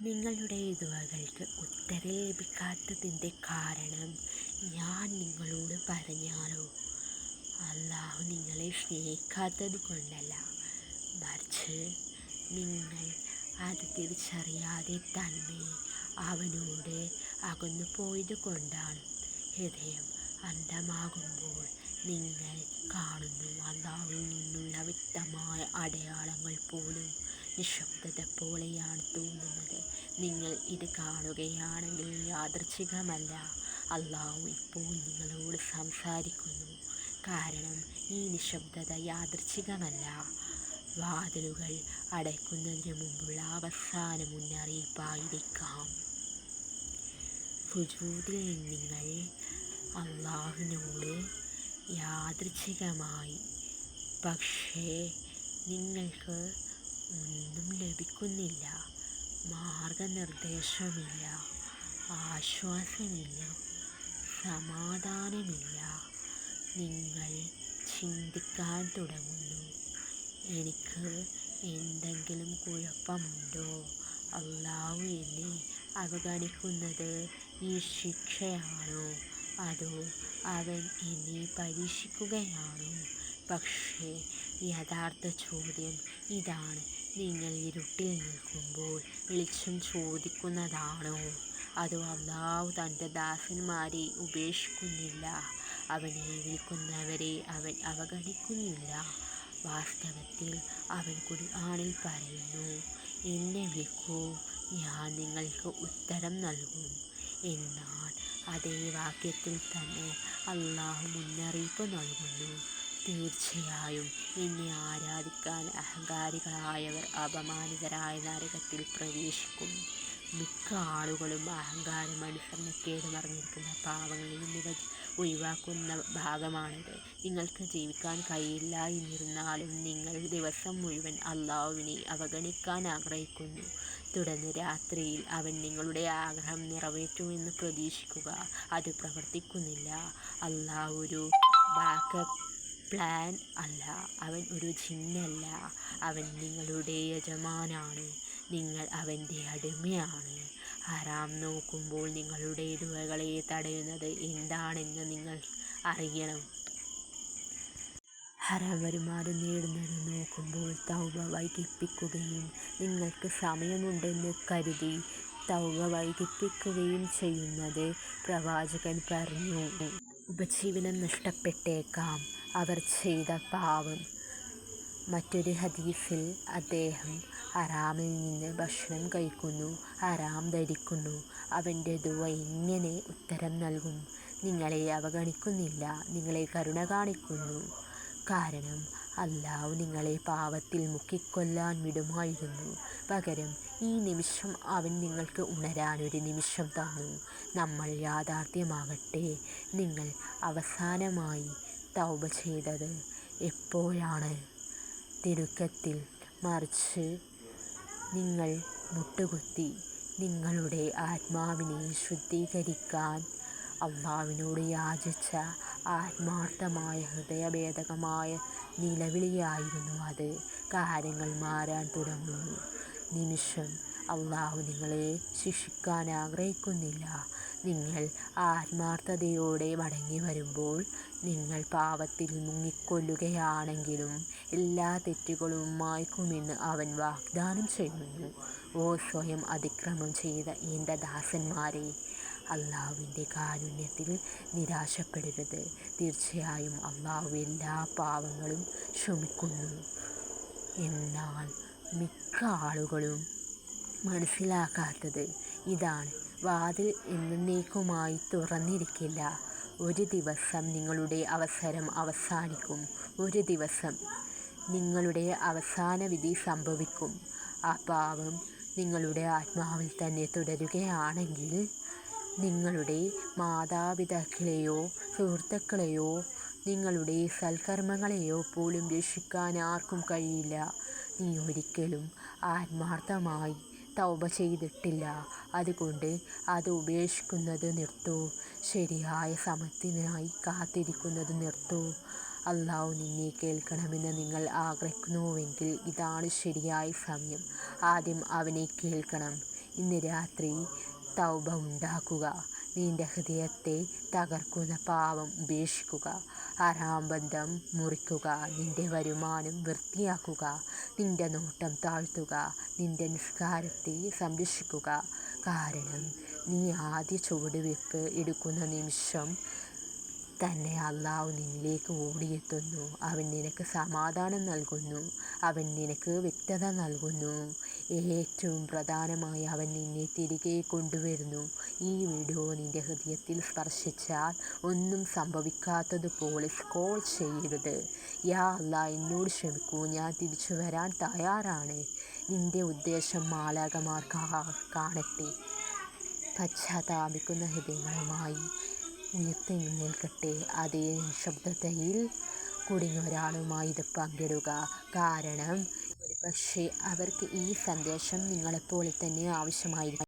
നിങ്ങളുടെ ദുവകൾക്ക് ഉത്തരം ലഭിക്കാത്തതിന്റെ കാരണം ഞാൻ നിങ്ങളോട് പറഞ്ഞാലോ? അല്ലാഹു നിങ്ങളെ സ്നേഹിക്കാത്തത് കൊണ്ടല്ല. മറിച്ച് നിങ്ങൾ അത് തിരിച്ചറിയാതെ തന്നെ അവനോട് അകന്നു പോയത് കൊണ്ടാണ്. ഹൃദയം അന്ധമാകുമ്പോൾ നിങ്ങൾ കാണുന്നു. അല്ലാഹുവിൽ നിന്നുള്ള വ്യക്തമായ അടയാളങ്ങൾ പോലും നിശബ്ദത പോലെയാണ് തോന്നുന്നത്. നിങ്ങൾ ഇത് കാണുകയാണെങ്കിൽ യാദൃച്ഛികമല്ല. അള്ളാഹു ഇപ്പോൾ നിങ്ങളോട് സംസാരിക്കുന്നു. കാരണം ഈ നിശബ്ദത യാദൃച്ഛികമല്ല. വാതിലുകൾ അടയ്ക്കുന്നതിന് മുമ്പുള്ള അവസാന മുന്നറിയിപ്പായിരിക്കാം. സുജൂതിൽ നിങ്ങൾ അള്ളാഹുവിനോട് യാദൃച്ഛികമായി. പക്ഷേ നിങ്ങൾക്ക് ഒന്നും ലഭിക്കുന്നില്ല. മാർഗനിർദ്ദേശമില്ല. ആശ്വാസമില്ല. സമാധാനമില്ല. നിങ്ങൾ ചിന്തിക്കാൻ തുടങ്ങുന്നു. എനിക്ക് എന്തെങ്കിലും കുഴപ്പമുണ്ടോ? അള്ളാഹു എന്നെ അവഗണിക്കുന്നത് ഈ ശിക്ഷയാണോ? അതോ അവൻ എന്നെ പരീക്ഷിക്കുകയാണോ? പക്ഷേ യഥാർത്ഥ ചോദ്യം ഇതാണ്. നിങ്ങൾ ഇരുട്ടിൽ നിൽക്കുമ്പോൾ വെളിച്ചം ചോദിക്കുന്നതാണോ? അതോ അള്ളാഹു തന്റെ ദാസന്മാരെ ഉപേക്ഷിക്കുന്നില്ല? അവനെ വിളിക്കുന്നവരെ അവൻ അവഗണിക്കുന്നില്ല. വാസ്തവത്തിൽ അവൻ ഖുർആനിൽ പറയുന്നു എന്നെ വിളിക്കൂ ഞാൻ നിങ്ങൾക്ക് ഉത്തരം നൽകും. എന്നാൽ അതേ വാക്യത്തിൽ തന്നെ അള്ളാഹു മുന്നറിയിപ്പ് നൽകുന്നു. തീർച്ചയായും എന്നെ ആരാധിക്കാൻ അഹങ്കാരികളായവർ അപമാനിതരായ നരകത്തിൽ പ്രവേശിക്കും. മിക്ക ആളുകളും അഹങ്കാരം അനുസരണക്കേട് മറിഞ്ഞിരിക്കുന്ന പാവങ്ങളിൽ നിന്ന് ഒഴിവാക്കുന്ന ഭാഗമാണിത്. നിങ്ങൾക്ക് ജീവിക്കാൻ കഴിയില്ല എന്നിരുന്നാലും നിങ്ങൾ ദിവസം മുഴുവൻ അള്ളാഹുവിനെ അവഗണിക്കാൻ ആഗ്രഹിക്കുന്നു. തുടർന്ന് രാത്രിയിൽ അവൻ നിങ്ങളുടെ ആഗ്രഹം നിറവേറ്റുമെന്ന് പ്രതീക്ഷിക്കുക. അത് പ്രവർത്തിക്കുന്നില്ല. അള്ളാഹു ഒരു ബാക്കപ്പ് പ്ലാൻ അല്ല. അവൻ ഒരു ജിന്നല്ല. അവൻ നിങ്ങളുടെ യജമാനാണ്. നിങ്ങൾ അവന്റെ അടിമയാണ്. ഹറാം നോക്കുമ്പോൾ നിങ്ങളുടെ ദുവകളെ തടയുന്നത് എന്താണെന്ന് നിങ്ങൾ അറിയണം. ഹറാം വരുമാനം നേടുന്നത് നോക്കുമ്പോൾ തൗവ വൈകിപ്പിക്കുകയും നിങ്ങൾക്ക് സമയമുണ്ടെന്ന് കരുതി തൗവ വൈകിപ്പിക്കുകയും ചെയ്യുന്നത് പ്രവാചകൻ പറഞ്ഞു. ഉപജീവനം നഷ്ടപ്പെട്ടേക്കാം. അവർ ചെയ്ത പാവം മറ്റൊരു ഹദീസിൽ അദ്ദേഹം ഹറാമിൽ നിന്ന് ഭക്ഷണം കഴിക്കുന്നു ഹറാം ധരിക്കുന്നു. അവന്റെ ദുവ എങ്ങനെ ഉത്തരം നൽകും. നിങ്ങളെ അവഗണിക്കുന്നില്ല നിങ്ങളെ കരുണ കാണിക്കുന്നു. കാരണം അല്ലാഹു നിങ്ങളെ പാവത്തിൽ മുക്കിക്കൊല്ലാൻ വിടുമായിരുന്നു. പകരം ഈ നിമിഷം അവൻ നിങ്ങൾക്ക് ഉണരാൻ ഒരു നിമിഷം തന്നു നമ്മൾ യാഥാർത്ഥ്യമാകട്ടെ. നിങ്ങൾ അവസാനമായി തൗബ ചെയ്തത് എപ്പോഴാണ്? തിടുക്കത്തിൽ മറിച്ച് നിങ്ങൾ മുട്ടുകുത്തി നിങ്ങളുടെ ആത്മാവിനെ ശുദ്ധീകരിക്കാൻ അള്ളാവിനോട് യാചിച്ച ആത്മാർത്ഥമായ ഹൃദയഭേദകമായ നിലവിളിയായിരുന്നു അത്. കാര്യങ്ങൾ മാറാൻ തുടങ്ങുന്നു. നിമിഷം അള്ളാഹു നിങ്ങളെ ശിക്ഷിക്കാൻ ആഗ്രഹിക്കുന്നില്ല. നിങ്ങൾ ആത്മാർത്ഥതയോടെ മടങ്ങി വരുമ്പോൾ നിങ്ങൾ പാവത്തിൽ മുങ്ങിക്കൊല്ലുകയാണെങ്കിലും എല്ലാ തെറ്റുകളും മായ്ക്കുമെന്ന് അവൻ വാഗ്ദാനം ചെയ്യുന്നു. ഓ സ്വയം അതിക്രമം ചെയ്ത എന്റെ ദാസന്മാരെ അള്ളാഹുവിന്റെ കാരുണ്യത്തിൽ നിരാശപ്പെടരുത്. തീർച്ചയായും അള്ളാഹു എല്ലാ പാവങ്ങളും ക്ഷമിക്കുന്നു. എന്നാൽ മിക്ക ആളുകളും മനസ്സിലാക്കാത്തത് ഇതാണ്. വാതിൽ എന്നേക്കുമായി തുറന്നിരിക്കില്ല. ഒരു ദിവസം നിങ്ങളുടെ അവസരം അവസാനിക്കും. ഒരു ദിവസം നിങ്ങളുടെ അവസാന വിധി സംഭവിക്കും. ആ പാവം നിങ്ങളുടെ ആത്മാവിൽ തന്നെ തുടരുകയാണെങ്കിൽ നിങ്ങളുടെ മാതാപിതാക്കളെയോ സുഹൃത്തുക്കളെയോ നിങ്ങളുടെ സൽക്കർമ്മങ്ങളെയോ പോലും രക്ഷിക്കാൻ ആർക്കും കഴിയില്ല. നീ ഒരിക്കലും ആത്മാർത്ഥമായി തൗബ ചെയ്തിട്ടില്ല. അതുകൊണ്ട് അത് ഉപേക്ഷിക്കുന്നത് നിർത്തൂ. ശരിയായ സമയത്തിനായി കാത്തിരിക്കുന്നത് നിർത്തൂ. അള്ളാഹു നിന്നെ കേൾക്കണമെന്ന് നിങ്ങൾ ആഗ്രഹിക്കുന്നുവെങ്കിൽ ഇതാണ് ശരിയായ സമയം. ആദ്യം അവനെ കേൾക്കണം. ഇന്ന് രാത്രി തൗബ ഉണ്ടാക്കുക. നിന്റെ ഹൃദയത്തെ തകർക്കുന്ന പാവം ഉപേക്ഷിക്കുക. ആരാബന്ധം മുറിക്കുക. നിന്റെ വരുമാനം വൃത്തിയാക്കുക. നിന്റെ നോട്ടം താഴ്ത്തുക. നിന്റെ നിഷ്കാരത്തെ സംരക്ഷിക്കുക. കാരണം നീ ആദ്യ ചുവടുവെപ്പ് എടുക്കുന്ന നിമിഷം തന്നെ അള്ളാഹു നിന്നിലേക്ക് ഓടിയെത്തുന്നു. അവൻ നിനക്ക് സമാധാനം നൽകുന്നു. അവൻ നിനക്ക് വ്യക്തത നൽകുന്നു. ഏറ്റവും പ്രധാനമായി അവൻ നിന്നെ തിരികെ കൊണ്ടുവരുന്നു. ഈ വീഡിയോ നിന്റെ ഹൃദയത്തിൽ സ്പർശിച്ചാൽ ഒന്നും സംഭവിക്കാത്തതുപോലെ സ്കോൾ ചെയ്യരുത്. യാ അല്ല എന്നോട് ക്ഷമിക്കൂ. ഞാൻ തിരിച്ചു വരാൻ തയ്യാറാണ്. നിന്റെ ഉദ്ദേശം മാലാകമാർ കാണട്ടെ പശ്ചാത്താപിക്കുന്ന ഹൃദയങ്ങളുമായി ഉയർത്തെഴുന്നേൽക്കട്ടെ അതേ നിശബ്ദതയിൽ കുടുങ്ങിയ ഒരാളുമായി ഇത് പങ്കിടുക. കാരണം ഒരുപക്ഷെ അവർക്ക് ഈ സന്ദേശം നിങ്ങളെപ്പോലെ തന്നെ ആവശ്യമായിരിക്കും.